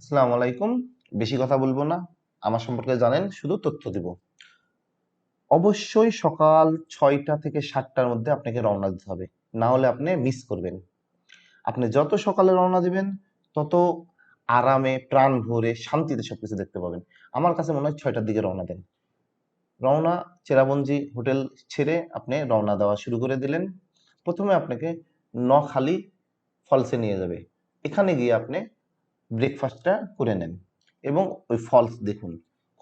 আসসালামু আলাইকুম। বেশি কথা বলব না। আমার সম্পর্কে জানেন, শুধু তথ্য দিব। অবশ্যই সকাল ছয়টা থেকে সাতটার মধ্যে আপনাকে রওনা দিতে হবে। না হলে আপনি মিস করবেন। আপনি যত সকালে রওনা দিবেন, তত আরামে, প্রাণ ভরে, শান্তিতে সবকিছু দেখতে পাবেন। আমার কাছে মনে হয় ছয়টার দিকে রওনা দেন। রওনা চেরাবঞ্জি হোটেল ছেড়ে আপনি রওনা দেওয়া শুরু করে দিলেন। প্রথমে আপনাকে নখালি ফলসে নিয়ে যাবে। এখানে গিয়ে আপনি ব্রেকফাস্টটা করে নেন। এবং ওই ফলস দেখুন।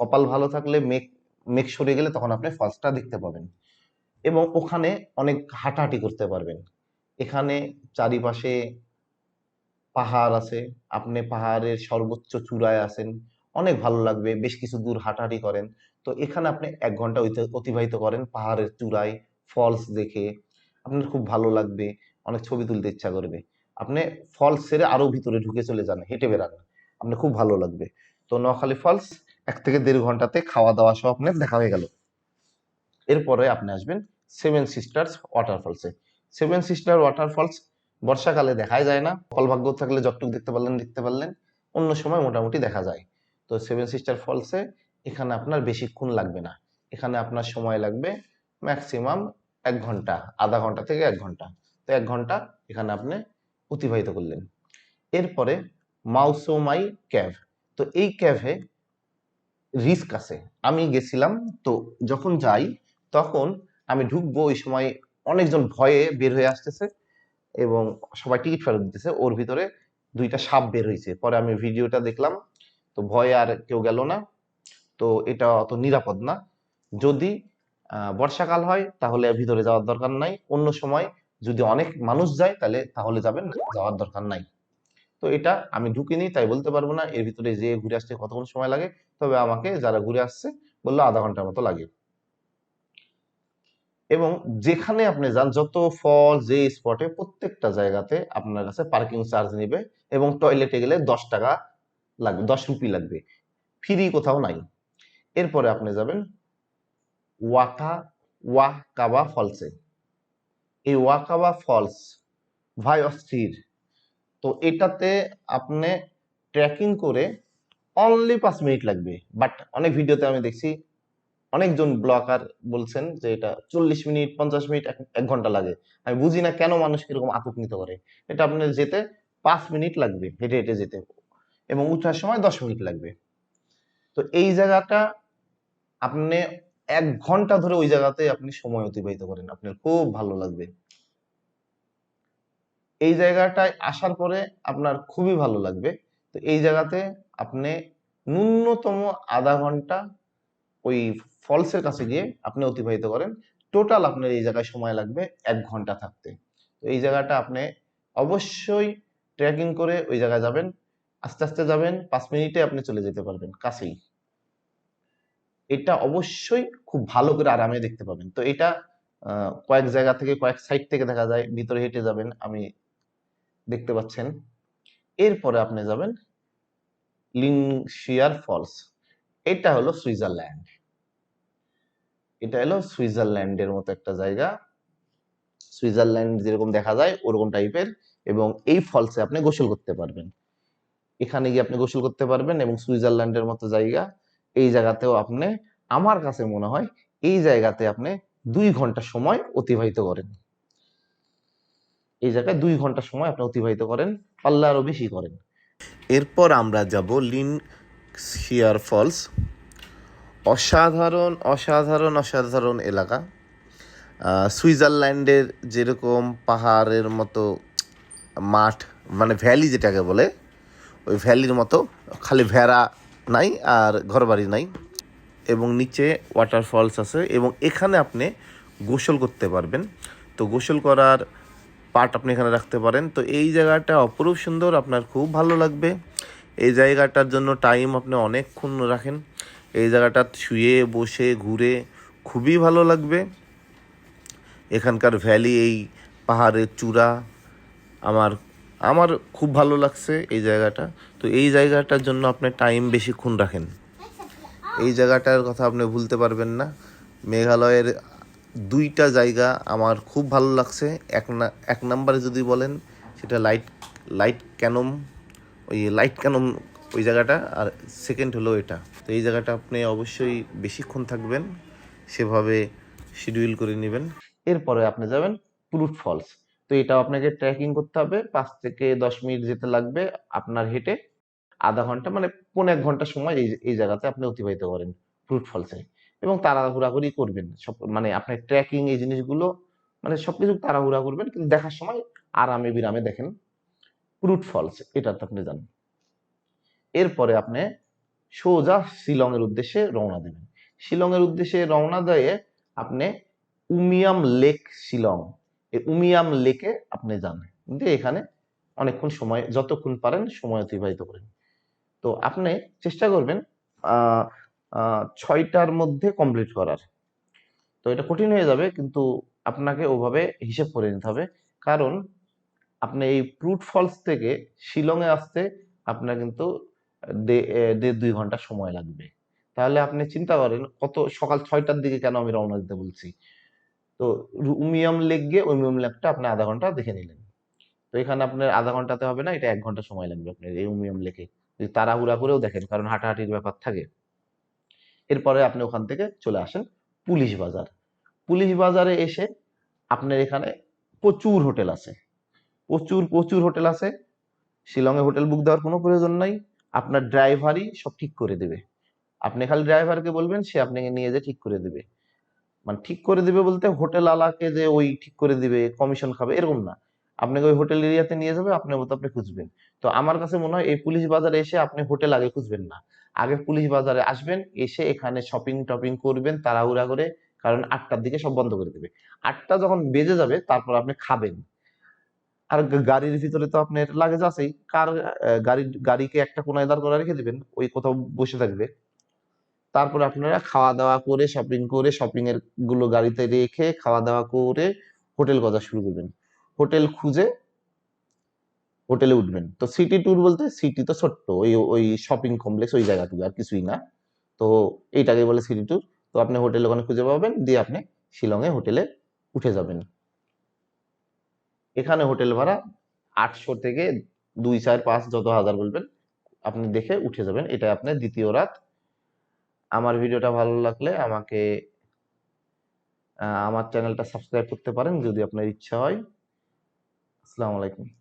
কপাল ভালো থাকলে মেঘ মেঘ সরে গেলে তখন আপনি ফলসটা দেখতে পাবেন। এবং ওখানে অনেক হাঁটাহাঁটি করতে পারবেন। এখানে চারিপাশে পাহাড় আছে। আপনি পাহাড়ের সর্বোচ্চ চূড়ায় আছেন। অনেক ভালো লাগবে। বেশ কিছু দূর হাঁটাহাঁটি করেন। তো এখানে আপনি এক ঘণ্টা অতিবাহিত করেন পাহাড়ের চূড়ায় ফলস দেখে। আপনার খুব ভালো লাগবে। অনেক ছবি তুলতে ইচ্ছা করবে। আপনি ফলস ছেড়ে আরও ভিতরে ঢুকে চলে যান, হেঁটে বেড়ান। আপনি খুব ভালো লাগবে। তো নোয়াখালী ফলস এক থেকে দেড় ঘন্টাতে খাওয়া দাওয়া সব আপনার দেখা হয়ে গেল। এরপরে আপনি আসবেন সেভেন সিস্টার্স ওয়াটারফলসে সেভেন সিস্টার ওয়াটারফলস বর্ষাকালে দেখাই যায় না। কপাল ভাগ্য থাকলে যতটুকু দেখতে পারলেন দেখতে পারলেন। অন্য সময় মোটামুটি দেখা যায়। তো সেভেন সিস্টার ফলসে এখানে আপনার বেশিক্ষণ লাগবে না। এখানে আপনার সময় লাগবে ম্যাক্সিমাম এক ঘণ্টা, আধা ঘণ্টা থেকে এক ঘণ্টা। তো এক ঘণ্টা এখানে আপনি অতিবাহিত করলেন। এরপরে মাউসোমাই ক্যাভ। তো এই ক্যাভে রিস্ক আছে। আমি গেছিলাম, তো যখন যাই, তখন আমি ঢুকবো, ওই সময় অনেকজন ভয়ে বের হয়ে আসতেছে এবং সবাই টিকিট ফেরত দিতেছে। ওর ভিতরে দুইটা সাপ বের হয়েছে পরে আমি ভিডিওটা দেখলাম, তো ভয়ে আর কেউ গেল না। তো এটা অত নিরাপদ না। যদি বর্ষাকাল হয়, তাহলে ভিতরে যাওয়ার দরকার নাই। অন্য সময় যদি অনেক মানুষ যায়, তাহলে তাহলে যাবেন যাওয়ার দরকার নাই। তো এটা আমি ঢুকিনি তাই বলতে পারব না। এর ভিতরে যে ঘুরে আসতে কতক্ষণ সময় লাগে? তবে আমাকে যারা ঘুরে আসছে, বলল আধা ঘণ্টার মতো লাগে। এবং যেখানে আপনি যান, যত ফল, যে স্পটে প্রত্যেকটা জায়গাতে আপনার কাছে পার্কিং চার্জ নেবে এবং টয়লেটে গেলে দশ টাকা লাগবে, দশ রুপি লাগবে। ফ্রি কোথাও নাই। এরপরে আপনি যাবেন, ওয়াকা, ওয়াকাবা ফলসে এই ওয়াকাবা ফলস ভাই অস্থির। তো এটাতে আপনি ট্রেকিং করে অনলি পাঁচ মিনিট লাগবে। বাট অনেক ভিডিওতে আমি দেখছি অনেকজন ব্লগার বলছেন যে এটা চল্লিশ মিনিট, পঞ্চাশ মিনিট, এক ঘণ্টা লাগে। আমি বুঝি না কেন মানুষ এরকম আতঙ্কিত করে। এটা আপনার যেতে পাঁচ মিনিট লাগবে, হেঁটে হেঁটে যেতে। এবং উঠার সময় দশ মিনিট লাগবে। তো এই জায়গাটা আপনি এক ঘণ্টা ধরে ওই জায়গাতে আপনি সময় অতিবাহিত করেন। আপনার খুব ভালো লাগবে। এই জায়গাটায় আসার পরে আপনার খুবই ভালো লাগবে। তো এই জায়গাতে আপনি ন্যূনতম আধা ঘণ্টা ওই ফলসের কাছে গিয়ে আপনি অতিবাহিত করেন। টোটাল আপনার এই জায়গায় সময় লাগবে এক ঘণ্টা থাকতে। তো এই জায়গাটা আপনি অবশ্যই ট্রেকিং করে ওই জায়গায় যাবেন। আস্তে আস্তে যাবেন। পাঁচ মিনিটে আপনি চলে যেতে পারবেন কাছেই। এটা অবশ্যই খুব ভালো করে আরামে দেখতে পাবেন। তো এটা কয়েক জায়গা থেকে, কয়েক সাইড থেকে দেখা যায়, ভিতরে হেঁটে যাবেন, আমি দেখতে পাচ্ছেন। এরপরে আপনি যাবেন লিংশিয়ার ফলস এটা হলো সুইজারল্যান্ড এটা হলো সুইজারল্যান্ডের মতো একটা জায়গা। সুইজারল্যান্ড যেরকম দেখা যায়, ওরকম টাইপের এবং এই ফলসে আপনি গোসল করতে পারবেন। এখানে গিয়ে আপনি গোসল করতে পারবেন এবং সুইজারল্যান্ডের মতো জায়গা। এই জায়গাতেও আপনি, আমার কাছে মনে হয় এই জায়গাতে আপনি দুই ঘণ্টা সময় অতিবাহিত করেন। এই জায়গায় দুই ঘণ্টা সময় আপনি অতিবাহিত করেন পারলে আরও বেশি করেন। এরপর আমরা যাব লিন শিয়ার ফলস। অসাধারণ অসাধারণ অসাধারণ এলাকা। সুইজারল্যান্ডের যেরকম পাহাড়ের মতো মাঠ মানে ভ্যালি যেটাকে বলে, ওই ভ্যালির মতো, খালি ভেড়া নাই আর ঘরবাড়ি নাই এবং নিচে ওয়াটারফলস আছে এবং এখানে আপনি গোসল করতে পারবেন। তো গোসল করার পার্ট আপনি এখানে রাখতে পারেন। তো এই জায়গাটা অপরূপ সুন্দর, আপনার খুব ভালো লাগবে। এই জায়গাটার জন্য টাইম আপনি অনেকক্ষণ রাখেন। এই জায়গাটা শুয়ে, বসে, ঘুরে খুবই ভালো লাগবে। এখানকার ভ্যালি এই পাহাড়ের চূড়া, আমার আমার খুব ভালো লাগছে এই জায়গাটা। তো এই জায়গাটার জন্য আপনি টাইম বেশিক্ষণ রাখেন। এই জায়গাটার কথা আপনি ভুলতে পারবেন না। মেঘালয়ের দুইটা জায়গা আমার খুব ভালো লাগছে। এক না, এক নম্বরে যদি বলেন, সেটা লাইট লাইট ক্যানম ওই লাইট ক্যানম ওই জায়গাটা, আর সেকেন্ড হলো এটা। তো এই জায়গাটা আপনি অবশ্যই বেশিক্ষণ থাকবেন। সেভাবে শিডিউল করে নেবেন। এরপরে আপনি যাবেন ফ্রুট ফলস তো এটাও আপনাকে ট্রেকিং করতে হবে। পাঁচ থেকে দশ মিনিট যেতে লাগবে আপনার হেঁটে। আধা ঘণ্টা মানে পৌনে এক ঘণ্টা সময় এই এই জায়গাতে আপনি অতিবাহিত করেন ফ্রুট ফলসে এবং তাড়াহুড়া করেই করবেন। সব মানে আপনার ট্রেকিং এই জিনিসগুলো মানে সবকিছু তাড়াহুড়া করবেন কিন্তু দেখার সময় আরামে বিরামে দেখেন ফ্রুট ফলস এটাতে আপনি যান। এরপরে আপনি সোজা শিলংয়ের উদ্দেশ্যে রওনা দেবেন। শিলংয়ের উদ্দেশ্যে রওনা দিয়ে আপনি উমিয়াম লেক শিলং এই উমিয়াম লেকে আপনি যান। দিয়ে এখানে অনেকক্ষণ সময়, যতক্ষণ পারেন সময় অতিবাহিত করেন। তো আপনি চেষ্টা করবেন ছয়টার মধ্যে কমপ্লিট করার। তো এটা কঠিন হয়ে যাবে, কিন্তু আপনাকে ওভাবে হিসেব করে নিতে হবে। কারণ আপনি এই ফ্রুট ফলস থেকে শিলংয়ে আসতে আপনার কিন্তু দেড় দুই ঘণ্টা সময় লাগবে। তাহলে আপনি চিন্তা করেন, কত সকাল ছয়টার দিকে কেন আমি রওনা দিতে বলছি? তো উমিয়াম লেক গিয়ে উমিয়াম লেকটা আপনি আধা ঘণ্টা দেখে নিলেন। তো এখানে আপনার আধা ঘন্টাতে হবে না, এটা এক ঘণ্টা সময় লাগবে আপনার এই উমিয়াম লেকে। যদি তাড়াহুড়া করেও দেখেন, কারণ হাঁটাহাঁটির ব্যাপার থাকে। এরপরে আপনি ওখান থেকে চলে আসেন পুলিশ বাজার। পুলিশ বাজারে এসে আপনার এখানে প্রচুর হোটেল আছে। প্রচুর প্রচুর হোটেল আছে। শিলংয়ে হোটেল বুক দেওয়ার কোনো প্রয়োজন নাই। আপনার ড্রাইভারই সব ঠিক করে দেবে। আপনি খালি ড্রাইভারকে বলবেন, সে আপনাকে নিয়ে যে ঠিক করে দেবে। মানে ঠিক করে দিবে বলতে হোটেল আলাকে যে ওই ঠিক করে দিবে কমিশন খাবে, এরকম না। আপনাকে ওই হোটেল এরিয়াতে নিয়ে যাবে আপনার মতো আপনি খুঁজবেন। তো আমার কাছে মনে হয় এই পুলিশ বাজারে এসে আপনি হোটেল আগে খুঁজবেন না। আগে পুলিশ বাজারে আসবেন, এসে এখানে শপিং টপিং করবেন, তাড়াহুড়া করে, কারণ আটটার দিকে সব বন্ধ করে দেবে। আটটা যখন বেজে যাবে, তারপর আপনি খাবেন। আর গাড়ির ভিতরে তো আপনার লাগেজ আছেই। কার গাড়ি গাড়িকে একটা কোনায় দাঁড় করে রেখে দিবেন, ওই কোথাও বসে থাকবে। তারপরে আপনারা খাওয়া দাওয়া করে শপিং করে শপিং এরগুলো গাড়িতে রেখে খাওয়া দাওয়া করে হোটেল খোঁজা শুরু করবেন। হোটেল খুঁজে হোটেলে উঠবেন। তো সিটি ট্যুর বলতে সিটি তো ছোট্ট, ওই ওই শপিং কমপ্লেক্স ওই জায়গাটুকু আর কিছুই না। তো এইটাকে বলে সিটি ট্যুর তো আপনি হোটেল ওখানে খুঁজে পাবেন, দিয়ে আপনি শিলংয়ে হোটেলে উঠে যাবেন। এখানে হোটেল ভাড়া আটশো থেকে দুই, চার, পাঁচ, যত হাজার বলবেন, আপনি দেখে উঠে যাবেন। এটা আপনার দ্বিতীয় রাত। আমার ভিডিওটা ভালো লাগলে আমাকে আমার চ্যানেলটা সাবস্ক্রাইব করতে পারেন যদি আপনার ইচ্ছা হয়। আসসালামু আলাইকুম।